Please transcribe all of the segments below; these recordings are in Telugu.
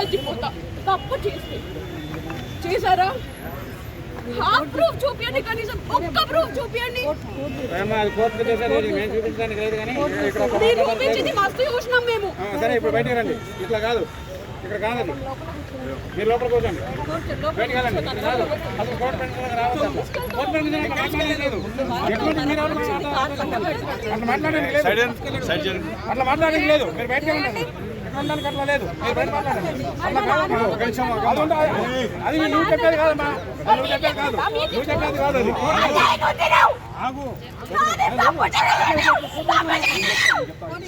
చచ్చిపోతా. తప్పు చేస్తే. చేశారా? ఆ ప్రూఫ్ చూపించండి కనీసం. ఒక్క ప్రూఫ్ చూపించండి మీరు చూపించింది మస్తు చూసినాం మేము. సరే ఇప్పుడు బయటికి రండి. ఇట్లా కాదు. ఇక్కడ కాదు అది మీరు లోపల కూర్చోండి. బయటికి వెళ్ళండి. ఇక్కడ కాదు. అసలు కోర్టు పెన్షన్ రావద్దు అసలు. కోర్టు పెన్షన్ ఇక్కడ మాట్లాడేది లేదు. ఎటువంటి మీరు ఎవరు అట్లా మాట్లాడడానికి లేదు. అట్లా మాట్లాడడానికి లేదు. మీరు బయటకు వెళ్ళండి. వెళ్ళడానికి అట్లా లేదు అది నువ్వు చెప్పేది కాదమ్మా నువ్వు చెప్పేది కాదు నువ్వు చెప్పేది కాదు అది ఆగు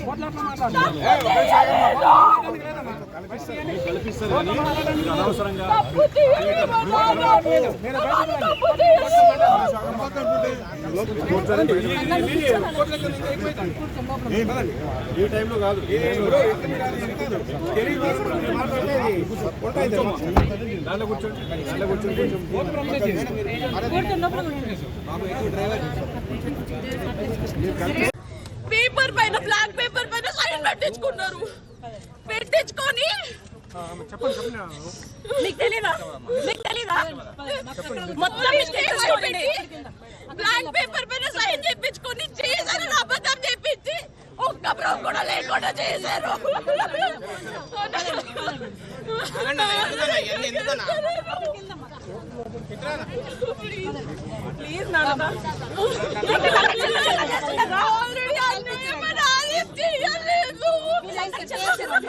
కోర్టులో అట్లా మాట్లాడు. మీరు ఈ టైంలో కాదు. దాంట్లో కూర్చోండి దాంట్లో కూర్చోండి పేపర్ పైన బ్లాక్ పేపర్ పైన సైన్ పెట్టించుకున్నారు. పెట్టించుకొని మీకు తెలీదా? మీకు తెలీదా? మొత్తం బ్లాక్ పేపర్ పైన సైన్ చేపించుకొని చేశారు అబద్ధం చెప్పించి. ఒక్క ప్రూఫ్ కూడా లేకుండా చేశారు. ప్లీజ్ నాన్న.